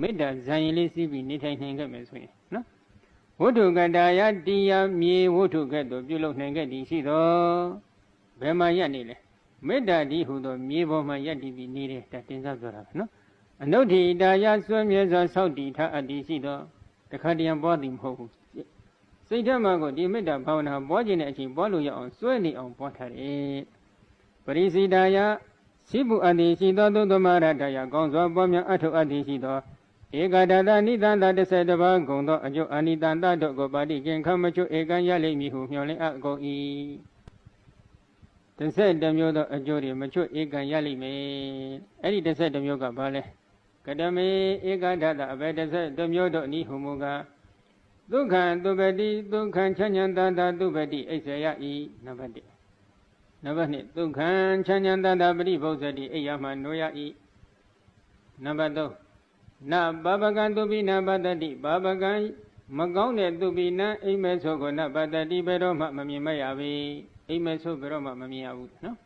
မေတ္တာဇန်ရင်လေးစီးပြီးနေထိုင်နိုင်ခဲ့မယ်ဆိုရင်နော်ဝိထုကတာယတရားမြေဝိထုကဲ့သို့ပြုလုပ်နိုင်ခဲ့သည်ရှိသောဘယ်မှာရက်နေလဲမေတ္တာဒီဟုသောမြေပေါ်မှာရက်တည်ပြီးနေတယ်ဒါတင်စားပြောတာပဲနော်အနုဋ္ဌိတာယစွဲမြဲစွာဆောက်တည်ထားအပ်သည်ရှိသောတခါတရံပေါ်သည်မဟုတ်ဘူးစိတ်ထဲမှာကိုဒီမေတ္တာဘာဝနာပေါ်ခြင်းတဲ့အချိန်ပေါ်လို့ရအောင်စွဲနေအောင်ပေါ်ထားတယ်ပရိစိတာယစိပုအတ္တိရှိသောသုသမရတယကောင်းစွာပေါ်များအထုအပ်သည်ရှိသော ဧကတတနိတန္တ30ပါးဂုံသောအကျိုးအနိတန္တတို့ကိုပါတိကင်ခမချွဧကံရလိမ့်မည်ဟုမျှော်လင့်အပ်ကုန်၏31မျိုးသောအကျိုးတွေမချွဧကံရလိမ့်မယ်အဲ့ဒီ31မျိုးကဘာလဲကတမေဧကဒတအဘယ်31မျိုးတို့အနိဟုမူကားဒုက္ခံသူပတိဒုက္ခံချမ်းချမ်းသာသာသူပတိအိဆယဤနံပါတ်1နံပါတ်2ဒုက္ခံချမ်းချမ်းသာသာပရိဘုဇ္ဇတိအိယမနိုယဤနံပါတ်3 နဘာပကံသူပိနပတ္တိဘာပကံမကောင်းတဲ့သူပိနအိမ်မဲဆိုကိုနပတ္တိဘယ်တော့မှမမြင်မရပြီအိမ်မဲဆိုဘယ်တော့မှမမြင်ရဘူးနော်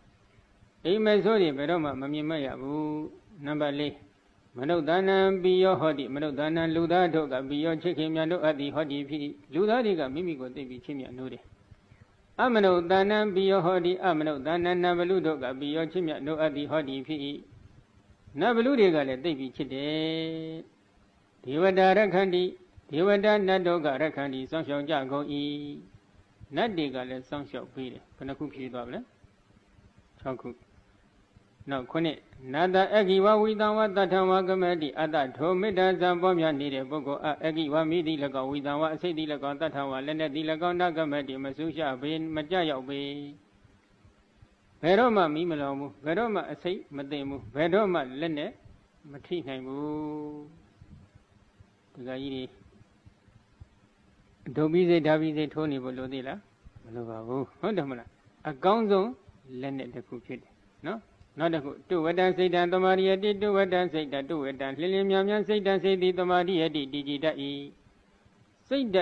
အိမ်မဲဆိုတွေဘယ်တော့မှမမြင်မရဘူးနံပါတ်4မနုဿာနံပိယောဟောတိမနုဿာနံလူသားတို့ကပိယောချစ်ခင်မြတ်တို့အပ်သည်ဟောတိဖြစ်လူသားတွေကမိမိကိုသိပြီးချစ်မြတ်နိုးတယ်အမနုဿာနံပိယောဟောတိအမနုဿာနံနဗလူတို့ကပိယောချစ်မြတ်နိုးအပ်သည်ဟောတိဖြစ် နဗလူတွေကလည်းသိပြီးချစ်တယ်ဒေဝတာရခန္တိဒေဝတာနတ်တို့ကရခန္တိစောင့်ရှောက်ကြကုန်၏နတ်တွေကလည်းစောင့်ရှောက်ပေးတယ်ဘယ်နှခုဖြည့်သွားပါလဲ6ခုနောက်ခုနှစ်နာတအဂိဝဝိတံဝတထဝကမတိအတ္တထိုမေတ္တာဇံပေါ်များနေတဲ့ပုဂ္ဂိုလ်အအဂိဝမိတိ၎င်းဝိတံဝအစိတ်တိ၎င်းတထဝလည်းနဲ့တိ၎င်းနကမတိမဆုရှဘေးမကြရောက်ပေ ဘယ်တော့မှမိမလောင်ဘူးဘယ်တော့မှအစိတ်မသိဘူးဘယ်တော့မှလက်နဲ့မထိနိုင်ဘူးဒီကကြီးတွေဒုပိစိတ်ဓာပိစိတ်ထိုးနေဖို့လိုသေးလားမလိုပါဘူးဟုတ်တယ်မလားအကောင်းဆုံးလက်နဲ့တစ်ခုဖြစ်တယ်နော်နောက်တစ်ခုတုဝတ္တစိတ်တံတမာရိယတိတုဝတ္တစိတ်တတုဝတ္တလင်းလင်းမြန်မြန်စိတ်တံစိတ်တိတမာရိယတိတည်ကြည်တတ်၏စိတ်တ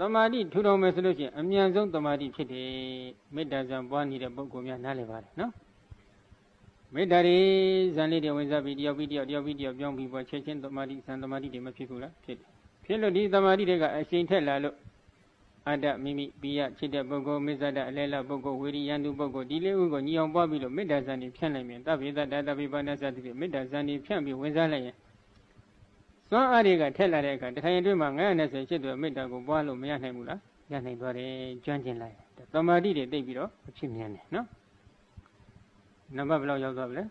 တမာတိထူထောင်မယ်ဆိုလို့ရှိရင်အမြန်ဆုံးတမာတိဖြစ်တယ်မေတ္တာဇံပွားနေတဲ့ပုဂ္ဂိုလ်များနားလည်ပါတယ်နော်မေတ္တာရီဇံလေးတွေဝင်စားပြီးတယောက်ပြီးတယောက်တယောက်ပြီးတယောက်ပြောင်းပြီးပေါ်ချက်ချင်းတမာတိဇံတမာတိတွေမဖြစ်ဘူးလားဖြစ်တယ်ဖြစ်လို့ဒီတမာတိတွေကအရှိန်ထက်လာလို့အတ္တမိမိပိယချစ်တဲ့ပုဂ္ဂိုလ်မေဇဒအလဲလပုဂ္ဂိုလ်ဝေရိယန္တုပုဂ္ဂိုလ်ဒီလေးဥကိုညီအောင်ပွားပြီးလို့မေတ္တာဇန်တွေဖြန့်လိုက်ရင်တပိသတ္တတပိပါဏသတိမေတ္တာဇန်တွေဖြန့်ပြီးဝင်စားလိုက်ရင် စွမ်းအားတွေကထက်လာတဲ့အခါတထိုင်အတွင်းမှာ920ရှစ်တွေမေတ္တာကိုပွားလို့မရနိုင်ဘူးလားရနိုင်သွားတယ်ကျွမ်းကျင်လိုက်သမာဓိတွေတိတ်ပြီးတော့မဖြစ်မြန်တယ်နော်နံပါတ်ဘယ်လောက်ရောက်သွားပြီလဲ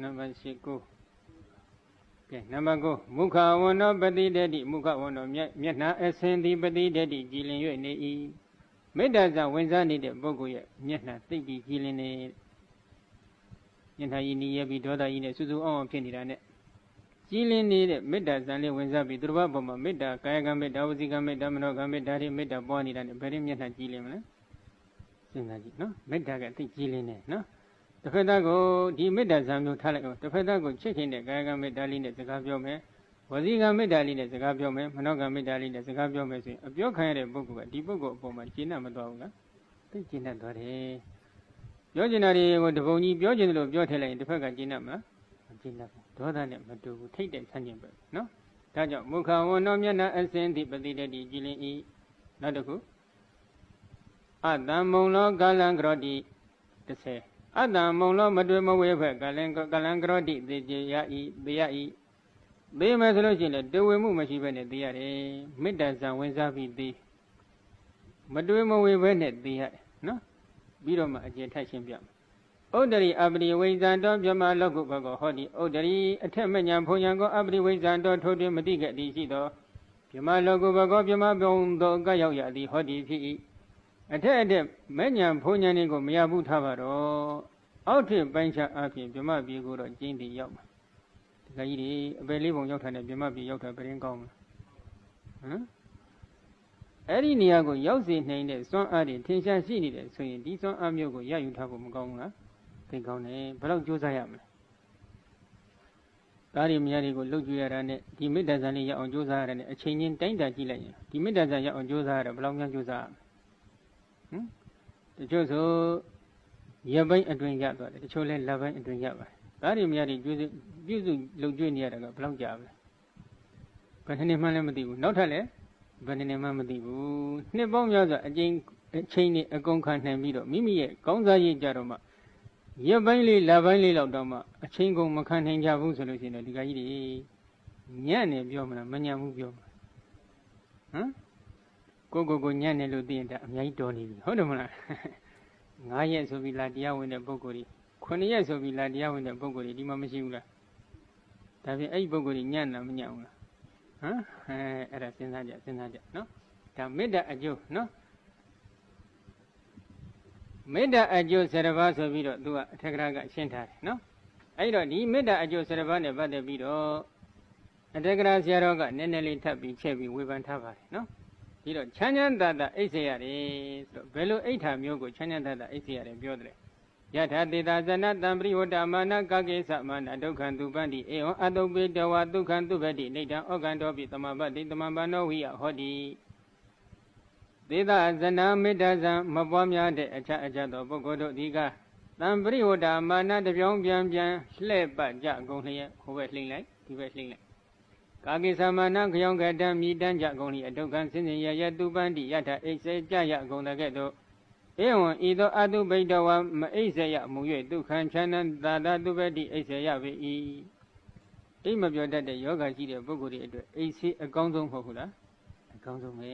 နံပါတ်၈ကိုကဲနံပါတ်9မုခဝန္နောပတိတတိမုခဝန္နောမျက်မျက်နှာအစင်သည်ပတိတတိကြည်လင်၍နေ၏မေတ္တာဇာဝင်စားနေတဲ့ပုဂ္ဂိုလ်ရဲ့မျက်နှာသိပ်ပြီးကြည်လင်နေမျက်နှာရည်နီးရပြီးဒေါသကြီးနဲ့စူးစူးအောင်အောင်ဖြစ်နေတာနဲ့ ကြည်လင်နေတဲ့မေတ္တာဇာလေးဝင်စားပြီးသူတော်ဘာပေါ်မှာမေတ္တာကာယကမေတ္တာဝစီကမေတ္တာမနောကမေတ္တာတွေမေတ္တာပွားနေတာနဲ့ဘယ်ရင်မျက်နှာကြည်လင်မလဲစဉ်းစားကြည့်နော်မေတ္တာကသိကြည်လင်နေနော်တစ်ဖက်သားကိုဒီမေတ္တာဇံမျိုးထားလိုက်အောင်တစ်ဖက်သားကိုချစ်ခင်တဲ့ကာယကမေတ္တာလေးနဲ့စကားပြောမယ်ဝစီကမေတ္တာလေးနဲ့စကားပြောမယ်မနောကမေတ္တာလေးနဲ့စကားပြောမယ်ဆိုရင်အပြောခံရတဲ့ပုဂ္ဂိုလ်ကဒီပုဂ္ဂိုလ်အပေါ်မှာကျင့်တတ်မသွားဘူးလားသိကျင့်တတ်သွားတယ်ပြောကျင်တာတွေကိုတပုံကြီးပြောကျင်တယ်လို့ပြောထည့်လိုက်ရင်တစ်ဖက်ကကျင့်တတ်မှာမ ကျင့်တတ်ဘူးဒေါသနဲ့မတူဘူးထိတ်တဲ့ဆန်းကျင်ပဲနော်ဒါကြောင့်မုခဝဏောမျက်နှာအစင်တိပတိတတိကြည်လင်ဤနောက်တစ်ခုအတံမုံလောကာလံကရောတိ30အတ္တမုံလောမတွေ့မဝေဖက်ကလင်ကလံကရောတိသေကြရဤသေရဤသေမယ်ဆိုလို့ရှိရင်လည်းတဝေမှုမရှိဘဲနဲ့သေရတယ်မေတ္တာဇံဝင်စားပြီးသေမတွေ့မဝေဘဲနဲ့သေရတယ်နော်ပြီးတော့မှအကျင့်ထိုက်ရှင်းပြမယ် ဥဒ္ဒရိအပရိဝိဇံတော်မြမလောကုဘကောဟောတိဥဒ္ဒရိအထက်မညာဘုံညာကောအပရိဝိဇံတော်ထိုတွင်မတိကတိရှိသောမြမလောကုဘကောမြမဘုံသောကရောက်ရသည်ဟောတိဖြစ်၏အထက်အထက်မဉ္ဇဉ်ဘုံဉဏ်တွေကိုမရဘူးထားပါတော့အောက်ထစ်ပိုင်းခြားအပြင်ဗြဟ္မပြေကိုတော့ကျင်းတည်ရောက်မှာဒီကကြီးတွေအပယ်လေးပုံရောက်ထားတဲ့ဗြဟ္မပြေရောက်တာပြရင်ကောင်းမှာဟမ်အဲ့ဒီနေရာကိုရောက်စေနိုင်တဲ့စွမ်းအားတွေထင်ရှားရှိနေတယ်ဆိုရင်ဒီစွမ်းအားမျိုးကိုရယူထားဖို့မကောင်းဘူးလား သိကောင်းတယ်ဘယ်တော့ကြိုးစားရမလဲသားရီမယားတွေကိုလှုပ်ကြွရတာနဲ့ဒီမေတ္တာဇာလေးရအောင်ကြိုးစားရတာနဲ့အချိန်ချင်းတိုင်းတာကြည့်လိုက်ရင်ဒီမေတ္တာဇာရအောင်ကြိုးစားရတာဘယ်လောက်များကြိုးစားရမလဲဟမ်တချို့ဆိုရပိုင်းအတွင်ရသွားတယ်တချို့လဲလက်ပိုင်းအတွင်ရပါတယ်ဒါတွေများတွေကျွေးပြုစုလုံကျွေးနေရတာကဘယ်လောက်ကြာမလဲဘယ်နှစ်နှစ်မှလည်းမသိဘူးနောက်ထပ်လည်းဘယ်နှစ်နှစ်မှမသိဘူးနှစ်ပေါင်းများစွာအကျဉ်းအချိန်နဲ့အကုန်ခံနိုင်ပြီးတော့မိမိရဲ့ကောင်းစားရည်ကြတော့မှ ရက်ပိုင်းလေးလပိုင်းလေးလောက်တော့မှအချိန်ကုန်မခံနိုင်ကြဘူးဆိုလို့ရှိရင်တော့ဒီကကြီးတွေညံ့နေပြောမလားမညံ့ဘူးပြောမလားဟမ်ကိုကိုကိုညံ့နေလို့သိရင်ဒါအများကြီးတော်နေပြီဟုတ်တယ်မလား9ရက်ဆိုပြီးလာတရားဝင်တဲ့ပုံကိုယ်ကြီး9ရက်ဆိုပြီးလာတရားဝင်တဲ့ပုံကိုယ်ကြီးဒီမှာမရှိဘူးလားဒါဖြင့်အဲ့ဒီပုံကိုယ်ကြီးညံ့တာမညံ့ဘူးလားဟမ်အဲအဲ့ဒါစဉ်းစားကြစဉ်းစားကြနော်ဒါမေတ္တာအကျိုးနော် မေတ္တာအကျိုး7ပါးဆိုပြီးတော့သူကအထက်ကရာကရှင်းထားတယ်နော်အဲ့တော့ဒီမေတ္တာအကျိုး7ပါးနဲ့ပတ်သက်ပြီးတော့အထက်ကရာဆရာတော်ကနည်းနည်းလေးထပ်ပြီးချက်ပြီးဝေဖန်ထားပါတယ်နော်ဒီတော့ချမ်းချမ်းသာသာအိတ်စေရတယ်ဆိုတော့ဘယ်လိုအိတ်ထာမျိုးကိုချမ်းချမ်းသာသာအိတ်စေရတယ်ပြောတယ်ယထာတေတာဇနတံပရိဝတ္တမာနကကေသမနာဒုက္ခံသူပန္တိဧဝံအတုပိတဝဒုက္ခံသူပတိနေတံဩကံတော်ပိသမပတ္တိသမပန္နောဝိယဟောတိ သေတာဇနာမေတ္တာဇံမပွားများတဲ့အချအချသောပုဂ္ဂိုလ်တို့ဒီကတံပရိဝတ္တမာနတပြောင်းပြန်ပြန်လှဲ့ပတ်ကြကုန်လျက်ဟိုဘက်လှိမ့်လိုက်ဒီဘက်လှိမ့်လိုက်ကာကိသမဏခယောင်ကတံမြည်တန်းကြကုန်လျက်အတုကံစင်စင်ရရတုပန္တိယထအိစေကြရကုန်တဲ့ကဲ့သို့ဧဝံဤသောအတုပိတဝမအိစေယမူ၍ဒုက္ခံချမ်းသာသာတုပတိအိစေယပေ၏အိမ်မပြောတတ်တဲ့ယောဂရှိတဲ့ပုဂ္ဂိုလ်တွေအတွက်အိစေအကောင်းဆုံးမဟုတ်ဘူးလားအ ကောင်းဆုံးပဲ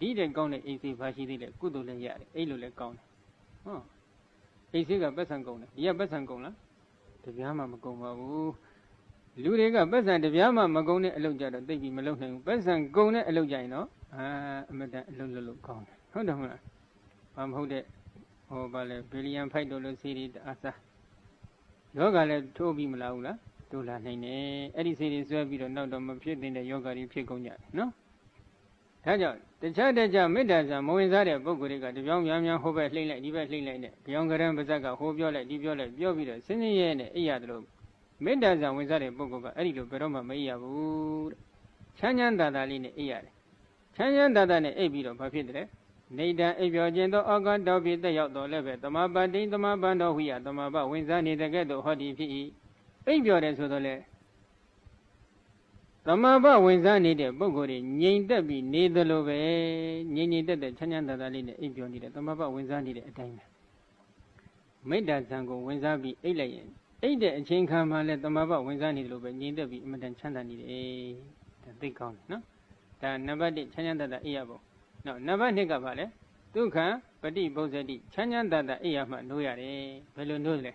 ဒီတဲ့ကောင်းတဲ့အိစေဘာရှိသေးလဲကုသိုလ်လည်းရတယ်အဲ့လိုလည်းကောင်းတယ်ဟောအိစေကပတ်ဆံကုန်တယ်ဒီကပတ်ဆံကုန်လားတပြားမှမကုန်ပါဘူးလူတွေကပတ်စံတပြားမှမကုန်တဲ့အလုပ်ကြတော့သိပြီမလုပ်နိုင်ဘူးပတ်စံကုန်တဲ့အလုပ်ကြရင်တော့အာအမတန်အလုပ်လုပ်လို့ကောင်းတယ်ဟုတ်တယ်မလားဘာမဟုတ်တဲ့ဟောပါလဲဘီလီယံဖိုက်တို့လို့စီးရီတအားစားယောဂလည်းထိုးပြီးမလားဘူးလားတို့လာနိုင်တယ်အဲ့ဒီစီးရီဆွဲပြီးတော့နောက်တော့မဖြစ်တဲ့ယောဂတွေဖြစ်ကုန်ကြတယ်နော် ဒါကြောင့်တခြားတခြားမေတ္တာဆံမဝင်စားတဲ့ပုဂ္ဂိုလ်တွေကတပြောင်းများများဟိုဘက်လှိမ့်လိုက်ဒီဘက်လှိမ့်လိုက်နဲ့ကြောင်ကရံပါဇက်ကဟိုပြောလိုက်ဒီပြောလိုက်ပြောပြီးတော့စင်းစင်းရဲနဲ့အိရတယ်လို့မေတ္တာဆံဝင်စားတဲ့ပုဂ္ဂိုလ်ကအဲ့ဒီလိုဘယ်တော့မှမအိရဘူးတဲ့ချမ်းချမ်းသာသာလေးနဲ့အိရတယ်ချမ်းချမ်းသာသာနဲ့အိပ်ပြီးတော့ဘာဖြစ်တယ်နေတံအိပ်ပြောခြင်းသောအောကတော်ဖြစ်တက်ရောက်တော်လည်းပဲတမပတိတမပန်တော်ဟိယတမပဝင်စားနေတဲ့ကဲ့သို့ဟောဒီဖြစ်၏အိပ်ပြောတယ်ဆိုတော့လေ တမပဝင်စားနေတဲ့ပုဂ္ဂိုလ်တွေငြိမ်သက်ပြီးနေသလိုပဲငြိမ်ငြိမ်သက်သက်ချမ်းချမ်းသာသာလေးနဲ့အိပ်ပြောနေတဲ့တမပဝင်စားနေတဲ့အတိုင်းပဲမေတ္တာဇံကိုဝင်စားပြီးအိပ်လိုက်ရင်အိတ်တဲ့အချိန်ခါမှလည်းတမဘဝင်စားနေတယ်လို့ပဲငြိမ်သက်ပြီးအမတန်ချမ်းသာနေတယ်ဒါသိကောင်းတယ်နော်ဒါနံပါတ်1ချမ်းချမ်းသာသာအိပ်ရဖို့နော်နံပါတ်2ကဘာလဲဒုက္ခပฏิပုဇ္ဇတိချမ်းချမ်းသာသာအိပ်ရမှနိုးရတယ်ဘယ်လိုနိုးလဲ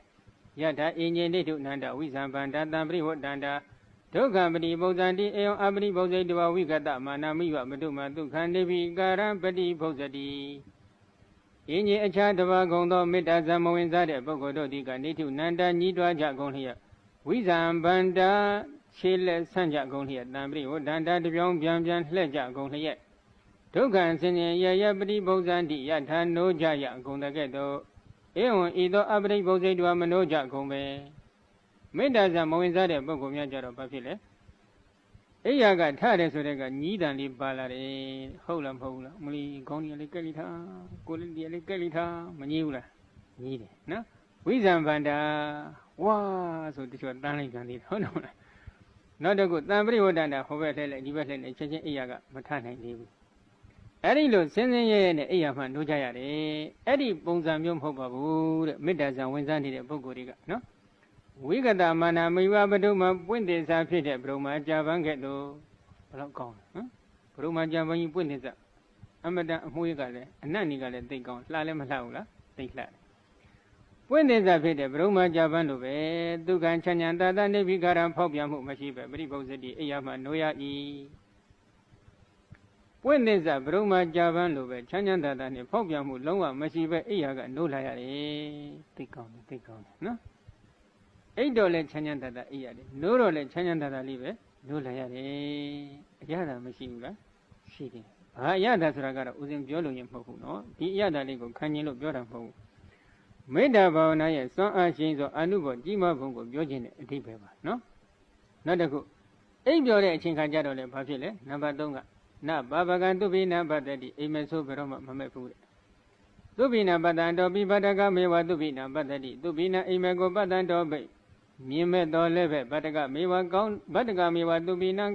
ယထာအင်ញိဋိတုနန္တဝိဇံဗန္တတံပရိဝတ္တန္တာ ဒုက္ခပฏิပုဇ္ဇတိအေယံအပရိပုဇ္ဇိတဝဝိကတမာနမိဝမတုမဒုက္ခနေပိကာရံပฏิပုဇ္ဇတိအင်းကြီးအခြားတစ်ပါးကုန်သောမေတ္တာဇံမဝင်စားတဲ့ပုဂ္ဂိုလ်တို့ဒီကနေထုနန္တညီးတွားကြကုန်လျက်ဝိဇံဗန္တာခြေလက်ဆန့်ကြကုန်လျက်တံပရိဝဒန္တာတပြောင်းပြန်ပြန်လှဲ့ကြကုန်လျက်ဒုက္ခဆင်းရဲရရပရိပုဇ္ဇန္တိယထာနိုးကြရကုန်တဲ့ကဲ့သို့ဧဝံဤသောအပရိပုဇ္ဇိတဝမနိုးကြကုန်ပဲ မေတ္တာဇံမဝင်စားတဲ့ပုဂ္ဂိုလ်များကြတော့ဘာဖြစ်လဲအိယာကထတယ်ဆိုတဲ့ကညီးတန်လေးပါလာတယ်ဟုတ်လားမဟုတ်ဘူးလားမလီခေါင်းကြီးလေးကက်လိထားကိုလေးဒီလေးကက်လိထားမညီးဘူးလားညီးတယ်နော်ဝိဇံဗန္တာဝါဆိုတချို့တန်းလိုက်ကြသေးတယ်ဟုတ်တယ်မလားနောက်တစ်ခုတံပရိဝတ္တန္တာဟိုဘက်လှည့်လိုက်ဒီဘက်လှည့်လိုက်ချက်ချင်းအိယာကမထနိုင်သေးဘူးအဲ့ဒီလိုစင်းစင်းရဲရဲနဲ့အိယာမှနိုးကြရတယ်အဲ့ဒီပုံစံမျိုးမဟုတ်ပါဘူးတဲ့မေတ္တာဇံဝင်စားနေတဲ့ပုဂ္ဂိုလ်တွေကနော် ဝိကတမာနာမိဝပတုမပွင့်တင်စားဖြစ်တဲ့ဘုံမာကြာပန်းကဲ့သို့ဘယ်တော့ကောင်းလဲဟမ်ဘုံမာကြာပန်းကြီးပွင့်တင်စားအမတန်အမွှေးကလည်းအနတ်နေကလည်းသိကောင်းလှလည်းမလှဘူးလားသိလှတယ်ပွင့်တင်စားဖြစ်တဲ့ဘုံမာကြာပန်းလိုပဲဒုက္ခချမ်းချမ်းသာသာနေပြီးခါရံဖောက်ပြန်မှုမရှိပဲပရိပုဇ္ဇတိအိယာမှနိုးရ၏ပွင့်တင်စားဘုံမာကြာပန်းလိုပဲချမ်းချမ်းသာသာနေဖောက်ပြန်မှုလုံးဝမရှိပဲအိယာကနိုးလာရတယ်သိကောင်းတယ်သိကောင်းတယ်နော် အိတ်တော့လဲချမ်းချမ်းသာသာအိပ်ရတယ်နိုးတော့လဲချမ်းချမ်းသာသာလေးပဲနိုးလာရတယ်အရသာမရှိဘူးလားရှိတယ်ဘာအရသာဆိုတာကတော့ဦးဇင်းပြောလို့ရင်မဟုတ်ဘူးနော်ဒီအရသာလေးကိုခံကျင်လို့ပြောတာမဟုတ်ဘူးမေတ္တာဘာဝနာရဲ့စွမ်းအားရှိသောအနုဘောကြီးမားဘုံကိုပြောခြင်းနဲ့အဓိပ္ပာယ်ပါနော်နောက်တစ်ခုအိပ်ပြောတဲ့အချိန်ခါကျတော့လဲဘာဖြစ်လဲနံပါတ်3ကနဘာဘကံသူပိနဘတ္တိအိမ်မဆိုးဘယ်တော့မှမမဲ့ဘူးတဲ့သူပိနပတ္တံတောပိပတ္တကမေဝသူပိနပတ္တိသူပိနအိမ်မကိုပတ္တံတောပိ မြင်မဲ့တော်လည်းပဲဗတ္တကမေဝကောင်းဗတ္တကမေဝသူပိနံ